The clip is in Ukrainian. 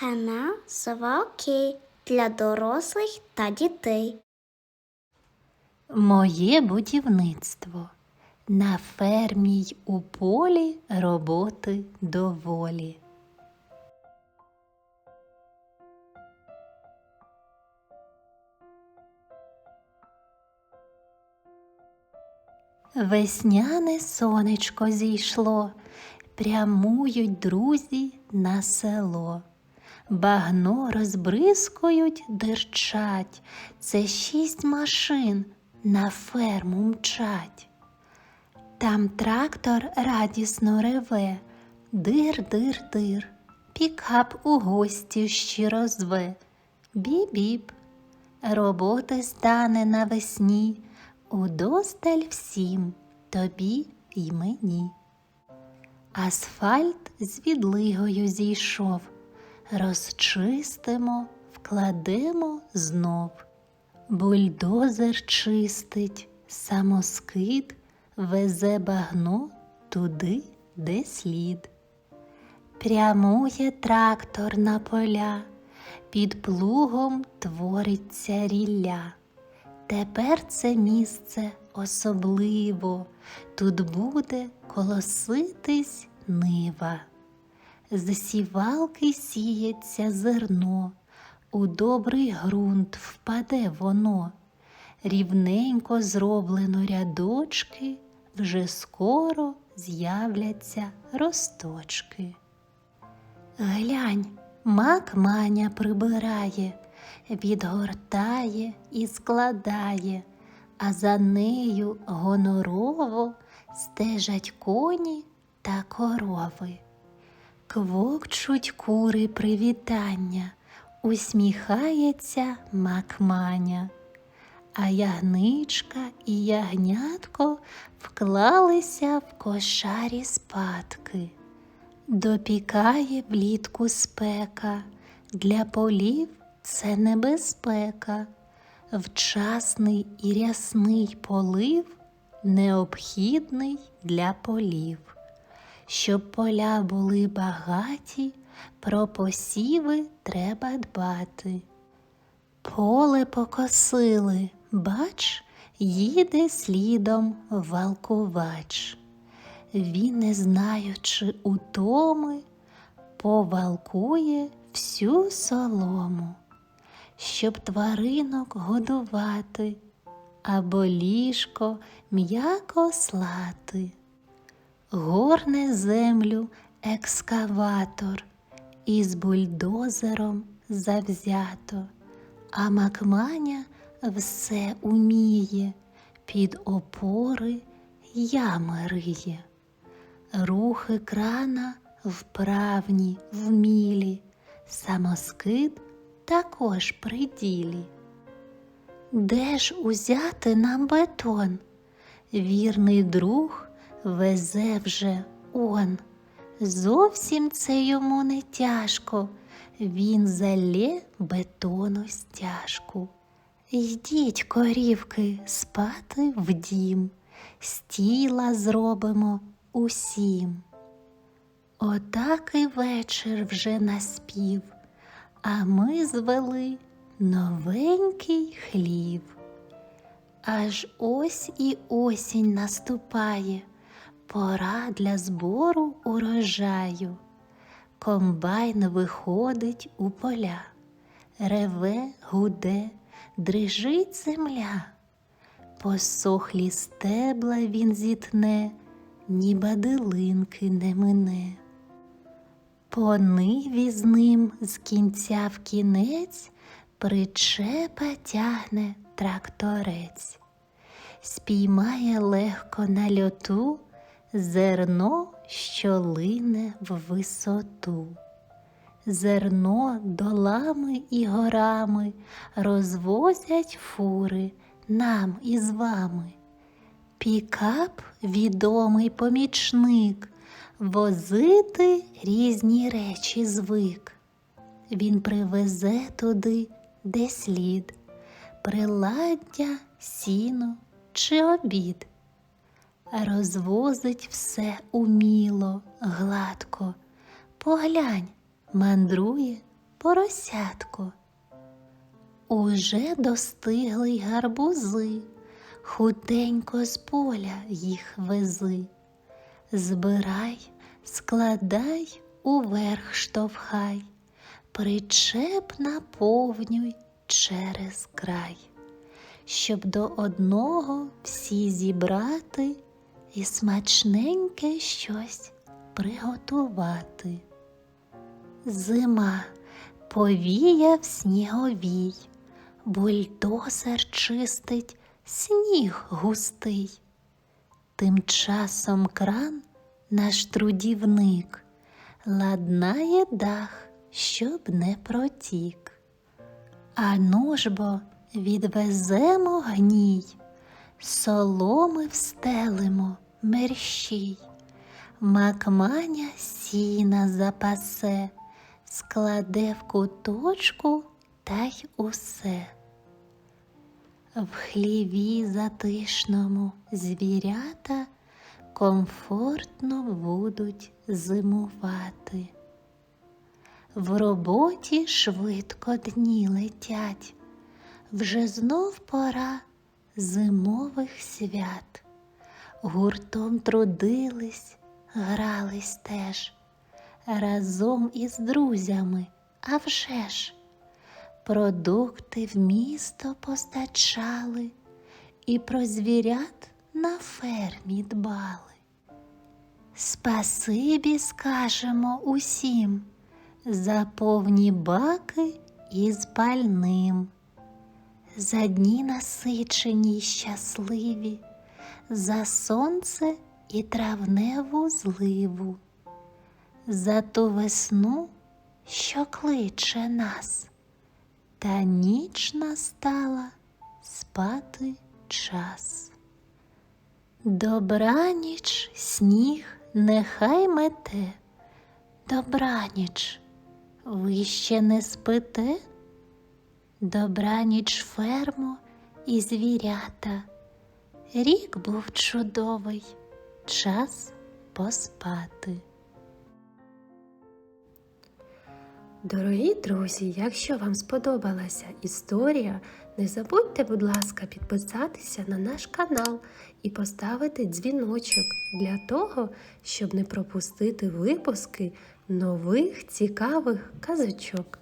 Канал Сова Окей для дорослих та дітей. Моє будівництво. На фермі й у полі роботи доволі. Весняне сонечко зійшло, прямують друзі на село. Багно розбризкують, дирчать, це шість машин на ферму мчать. Там трактор радісно реве, дир-дир-дир, пікап у гості щиро зве, бі-біп, роботи стане навесні, удосталь всім, тобі й мені. Асфальт з відлигою зійшов, розчистимо, вкладемо знов. Бульдозер чистить, самоскид везе багно туди, де слід. Прямує трактор на поля, під плугом твориться рілля. Тепер це місце особливо, тут буде колоситись нива. З сівалки сіється зерно, у добрий ґрунт впаде воно, рівненько зроблено рядочки, вже скоро з'являться росточки. Глянь, мак маня прибирає, відгортає і складає, а за нею гонорово стежать коні та корови. Квокчуть кури привітання, усміхається макманя, а ягничка і ягнятко вклалися в кошарі спадки. Допікає влітку спека, для полів це небезпека, вчасний і рясний полив необхідний для полів. Щоб поля були багаті, про посіви треба дбати. Поле покосили, бач, їде слідом валкувач. Він, не знаючи утоми, повалкує всю солому, щоб тваринок годувати або ліжко м'яко слати. Горне землю екскаватор із бульдозером завзято, а макманя все уміє, під опори ями риє. Рухи крана вправні, вмілі, самоскид також при ділі. Де ж узяти нам бетон? Вірний друг везе вже он. Зовсім це йому не тяжко, він залє бетону стяжку. Йдіть, корівки, спати в дім, стіла зробимо усім. Отак і вечір вже наспів, а ми звели новенький хлів. Аж ось і осінь наступає, пора для збору урожаю. Комбайн виходить у поля, реве, гуде, дрижить земля. Посохлі стебла він зітне, ні бадилинки не мине. По ниві з ним з кінця в кінець причепа тягне тракторець, спіймає легко на льоту зерно, що лине в висоту. Зерно долами і горами розвозять фури нам із вами. Пікап відомий помічник, возити різні речі звик. Він привезе туди, де слід, приладдя, сіно чи обід. Розвозить все уміло, гладко. Поглянь, мандрує поросятко. Уже достигли й гарбузи, хутенько з поля їх вези. Збирай, складай, уверх штовхай, причеп наповнюй через край, щоб до одного всі зібрати і смачненьке щось приготувати. Зима повіяв сніговій, бульдозер чистить сніг густий. Тим часом кран наш трудівник ладнає дах, щоб не протік. А ну ж бо відвеземо гній, соломи встелимо мерщій, макманя сіна запасе, складе в куточку та й усе. В хліві затишному звірята комфортно будуть зимувати. В роботі швидко дні летять, вже знов пора зимових свят. Гуртом трудились, грались теж, разом із друзями, а вже ж. Продукти в місто постачали і про звірят на фермі дбали. Спасибі скажемо усім за повні баки із пальним, за дні насичені й щасливі, за сонце і травневу зливу, за ту весну, що кличе нас, та ніч настала спати час. Добраніч сніг нехай мете, добраніч, ви ще не спите? Добраніч фермо і звірята. Рік був чудовий, час поспати. Дорогі друзі, якщо вам сподобалася історія, не забудьте, будь ласка, підписатися на наш канал і поставити дзвіночок для того, щоб не пропустити випуски нових цікавих казочок.